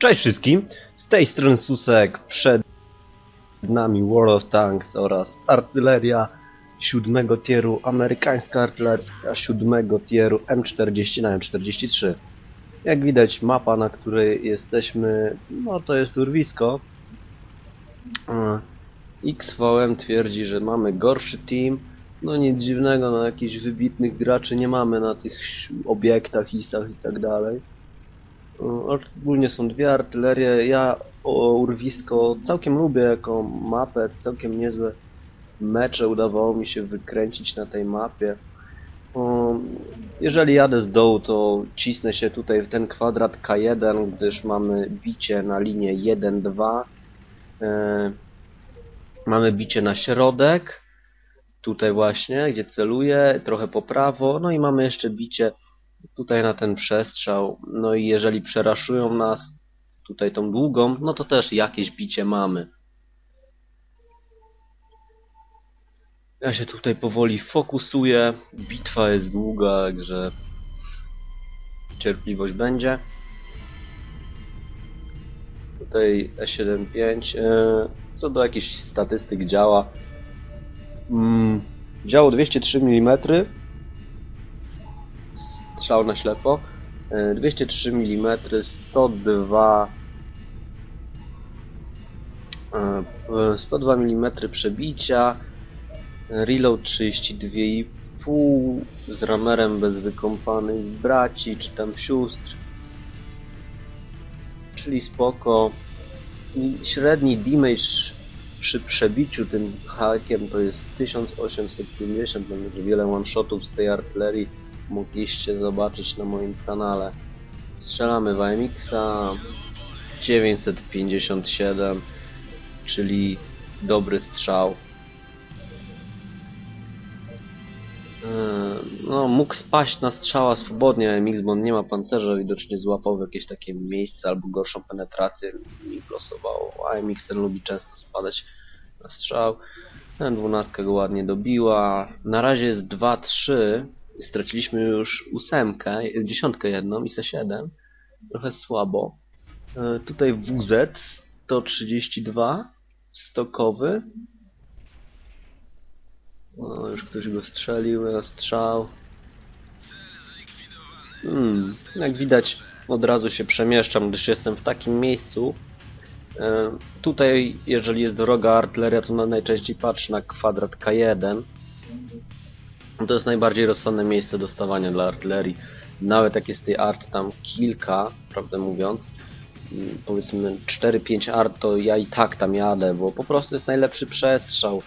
Cześć wszystkim, z tej strony Susek, przed nami War of Tanks oraz artyleria siódmego tieru, amerykańska artyleria siódmego tieru M40 na M43. Jak widać mapa, na której jesteśmy, no to jest urwisko. XVM twierdzi, że mamy gorszy team, no nic dziwnego, no jakichś wybitnych graczy nie mamy na tych obiektach, isach i tak dalej. Ogólnie są dwie artylerie. Ja o urwisko całkiem lubię jako mapę, całkiem niezłe mecze udawało mi się wykręcić na tej mapie. Jeżeli jadę z dołu, to cisnę się tutaj w ten kwadrat K1, gdyż mamy bicie na linię 1-2. E, mamy bicie na środek, tutaj właśnie, gdzie celuję, trochę po prawo, no i mamy jeszcze bicie tutaj na ten przestrzał. No i jeżeli przeraszują nas tutaj tą długą, no to też jakieś bicie mamy. Ja się tutaj powoli fokusuję. Bitwa jest długa, także cierpliwość będzie. Tutaj E75. e, Co do jakichś statystyk działa. Działo 203 mm. Strzał na ślepo. E, 203 mm, 102 e, 102 mm przebicia, reload 32,5 z ramerem bez wykąpanych braci czy tam sióstr, czyli spoko. Średni damage przy przebiciu tym hakiem to jest 1850, będę że wiele one-shotów z tej artylerii mogliście zobaczyć na moim kanale. Strzelamy w AMX-a 957, czyli dobry strzał. Eee, No, mógł spaść na strzała swobodnie AMX, bo on nie ma pancerza, widocznie złapał jakieś takie miejsce albo gorszą penetrację i losowało. AMX ten lubi często spadać na strzał. Ten 12 go ładnie dobiła. Na razie jest 2-3. Straciliśmy już ósemkę, dziesiątkę jedną, ISA 7. Trochę słabo. E, Tutaj WZ 132 stokowy. No, już ktoś go strzelił na strzał. Hmm, jak widać, od razu się przemieszczam, gdyż jestem w takim miejscu. E, Tutaj, jeżeli jest droga artyleria, to na- najczęściej patrzę na kwadrat K1. To jest najbardziej rozsądne miejsce do stawania dla artylerii. Nawet jak jest tej art tam kilka, prawdę mówiąc, mm, powiedzmy 4-5 art, to ja i tak tam jadę, bo po prostu jest najlepszy przestrzał.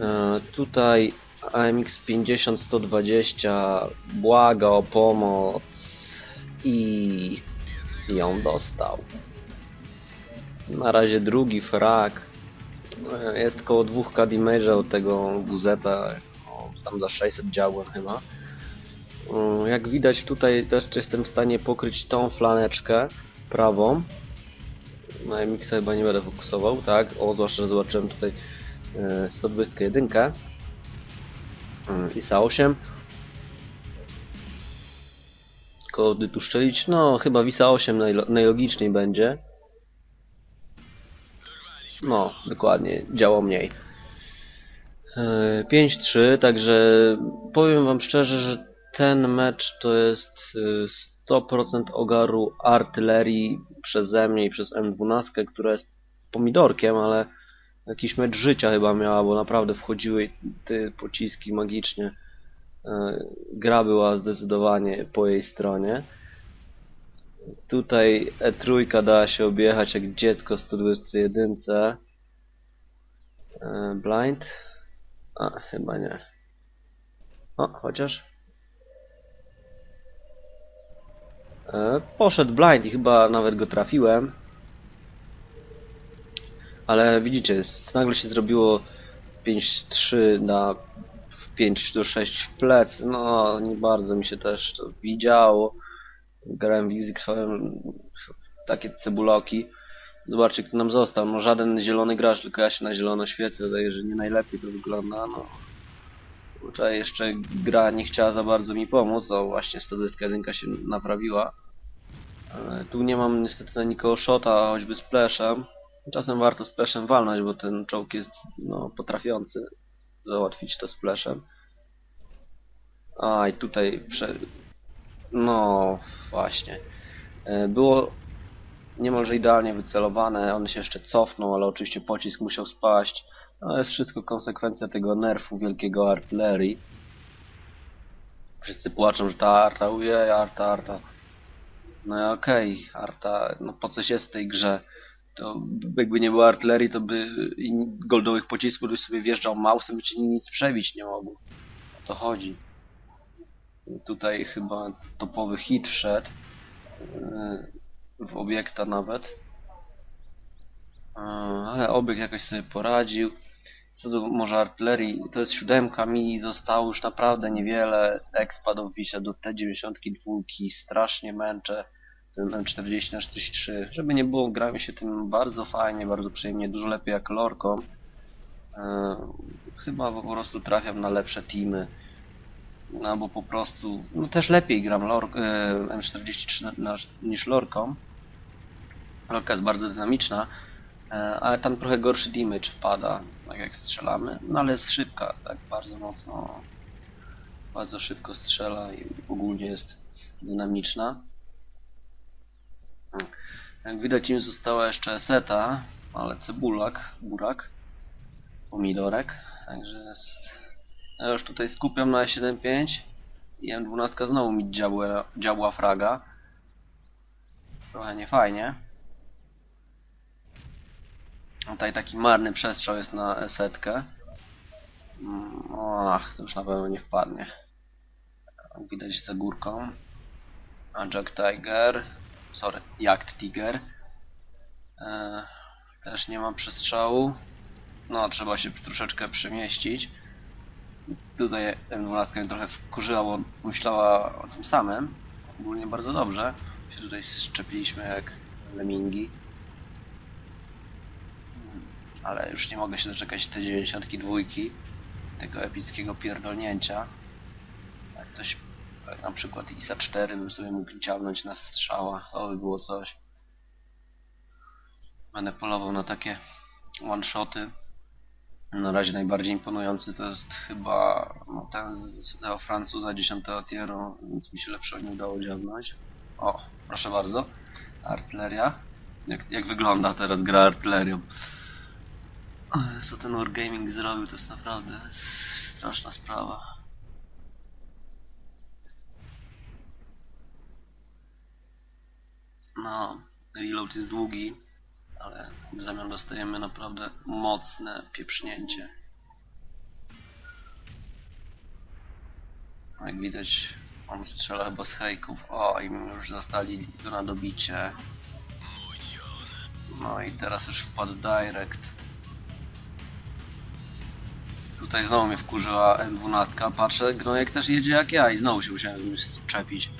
E, Tutaj AMX 50-120 błaga o pomoc i ją dostał. Na razie drugi frak. E, Jest koło 2k damage'a od tego WZ, no, tam za 600 działłem chyba. Jak widać tutaj też jestem w stanie pokryć tą flaneczkę prawą. Na MX chyba nie będę fokusował, tak? O, zwłaszcza, że zobaczyłem tutaj e, 121 mm, ISA 8 Kody tu szczelić? No, chyba WISA 8 najlo najlogiczniej będzie. No, dokładnie, działo mniej. E, 5-3, także powiem wam szczerze, że ten mecz to jest e, 100% ogaru artylerii przeze mnie i przez M12, która jest pomidorkiem, ale jakiś mecz życia chyba miała, bo naprawdę wchodziły te pociski magicznie. E, Gra była zdecydowanie po jej stronie. Tutaj E3 dała się objechać jak dziecko z 121. E, Blind? A, chyba nie. O, chociaż. E, Poszedł blind i chyba nawet go trafiłem. Ale widzicie, nagle się zrobiło 5-3 na 5 do 6 w plec. No, nie bardzo mi się też to widziało. Grałem w XXM takie cebuloki. Zobaczcie, kto nam został. No żaden zielony gracz, tylko ja się na zielono świecę. Wydaje, że nie najlepiej to wygląda. No. Tutaj jeszcze gra nie chciała za bardzo mi pomóc. O, właśnie 121 się naprawiła. E, Tu nie mam niestety nikogo shota, choćby splashem. Czasem warto splashem walnąć, bo ten czołg jest no, potrafiący załatwić to splashem. A i tutaj prze... No właśnie. E, Było niemalże idealnie wycelowane, on się jeszcze cofnął, ale oczywiście pocisk musiał spaść. Ale wszystko konsekwencja tego nerfu wielkiego artylerii. Wszyscy płaczą, że ta arta, ujej, arta, arta. No okej, arta, no po coś jest w tej grze. To jakby nie było artylerii, to by goldowych pocisków, gdybyś sobie wjeżdżał mausem, by ci nic przebić nie mogło. O to chodzi. Tutaj chyba topowy hit wszedł. W obiekta nawet. Yy, Ale obiekt jakoś sobie poradził. Co do może artylerii, to jest siódemka, mi zostało już naprawdę niewiele expa do wbicia do T92, strasznie męczę ten M40 na 43. Żeby nie było, gramy się tym bardzo fajnie, bardzo przyjemnie, dużo lepiej jak lorką. Yy, chyba po prostu trafiam na lepsze teamy. No bo po prostu, no też lepiej gram lor, yy, M43 na, na, niż lorką. Lorka jest bardzo dynamiczna, E, ale tam trochę gorszy damage wpada, tak jak strzelamy, no ale jest szybka, tak bardzo mocno, bardzo szybko strzela i ogólnie jest dynamiczna. Jak widać im została jeszcze seta, ale cebulak, burak, pomidorek, także jest... Ja już tutaj skupiam na 7.5 i M12 znowu mi dziabła fraga. Trochę niefajnie. Tutaj taki marny przestrzał jest na setkę. Mm, Ach, to już na pewno nie wpadnie. Widać za górką. A Jack Tiger. Sorry, Jagd Tiger. E, też nie ma przestrzału. No, trzeba się troszeczkę przemieścić. Tutaj M12 mnie trochę wkurzyła, bo myślała o tym samym. Ogólnie bardzo dobrze. Się tutaj szczepiliśmy jak lemingi ale już nie mogę się doczekać te 92 tego epickiego pierdolnięcia. Jak coś, jak na przykład ISA 4 bym sobie mógł ciągnąć na strzała, to by było coś. Będę polował na takie one-shoty. Na razie najbardziej imponujący to jest chyba no, ten z tego Francuza 10 tieru, nic mi się lepszego nie udało dziabnąć. O, proszę bardzo. Artyleria. Jak, jak wygląda teraz gra artylerią. Ale co ten Wargaming zrobił, to jest naprawdę straszna sprawa. No, reload jest długi, ale w zamian dostajemy naprawdę mocne pieprznięcie. Jak widać, on strzela chyba z hejków. O, i już zostali na dobicie. No i teraz już wpadł direct. Tutaj znowu mnie wkurzyła M12, patrzę, Gnojek też jedzie jak ja i znowu się musiałem z nim szczepić.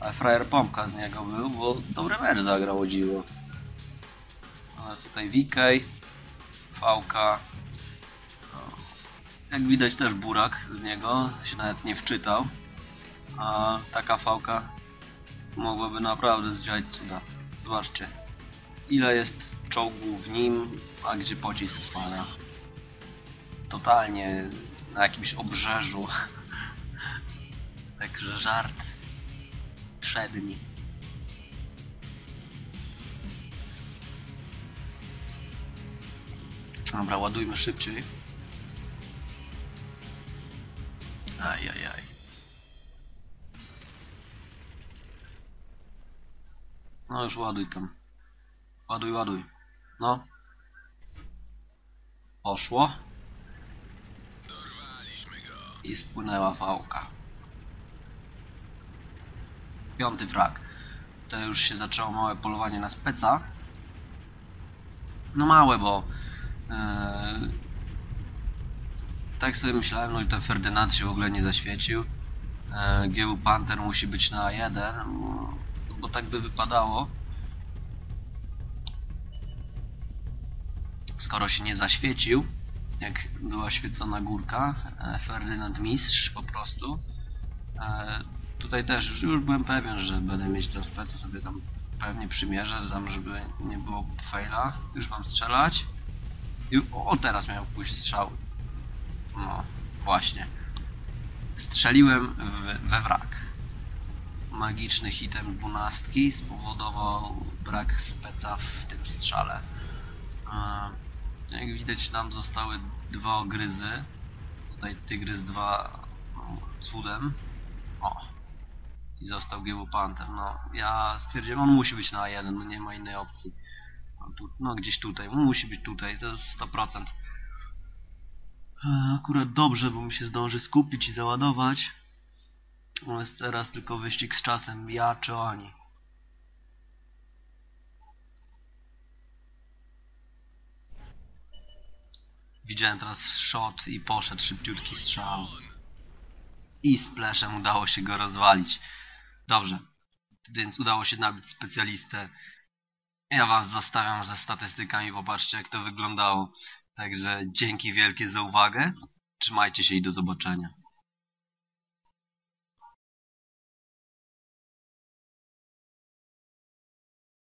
Ale frajer pompka z niego był, bo dobry mecz zagrał dziwo. Ale tutaj VK, VK. No, Jak widać też burak z niego, się nawet nie wczytał. A taka VK mogłaby naprawdę zdziałać cuda. Zobaczcie, ile jest czołgów w nim, a gdzie pocisk spada totalnie na jakimś obrzeżu. Także żart przedni. Dobra, ładujmy szybciej. Ajajaj. No już ładuj tam. Ładuj, ładuj. No. Poszło i spłynęła fałka. Piąty frag. To już się zaczęło małe polowanie na speca. No małe, bo yy, tak sobie myślałem, no i ten Ferdynand się w ogóle nie zaświecił. Yy, GU Panther musi być na 1, bo tak by wypadało. Skoro się nie zaświecił, jak była świecona górka, e, Ferdynand Mistrz po prostu, e, Tutaj też już, byłem pewien, że będę mieć ten speca sobie tam pewnie przymierzę, tam żeby nie było faila. Już mam strzelać. I, o, teraz miał pójść strzał. No, właśnie. Strzeliłem w, we wrak. Magiczny hitem dwunastki spowodował brak speca w tym strzale. Jak widać nam zostały dwa ogryzy. Tutaj tygrys 2 no, cudem. O. I został GW Panther. No, ja stwierdziłem, on musi być na jeden, no nie ma innej opcji. No, tu, no gdzieś tutaj, musi być tutaj, to jest 100%. E, Akurat dobrze, bo mi się zdąży skupić i załadować. Jest teraz tylko wyścig z czasem, ja czy oni. Widziałem teraz shot i poszedł szybciutki strzał. I splashem udało się go rozwalić. Dobrze, więc udało się nabić specjalistę. Ja was zostawiam ze statystykami, popatrzcie jak to wyglądało. Także dzięki wielkie za uwagę. Trzymajcie się i do zobaczenia.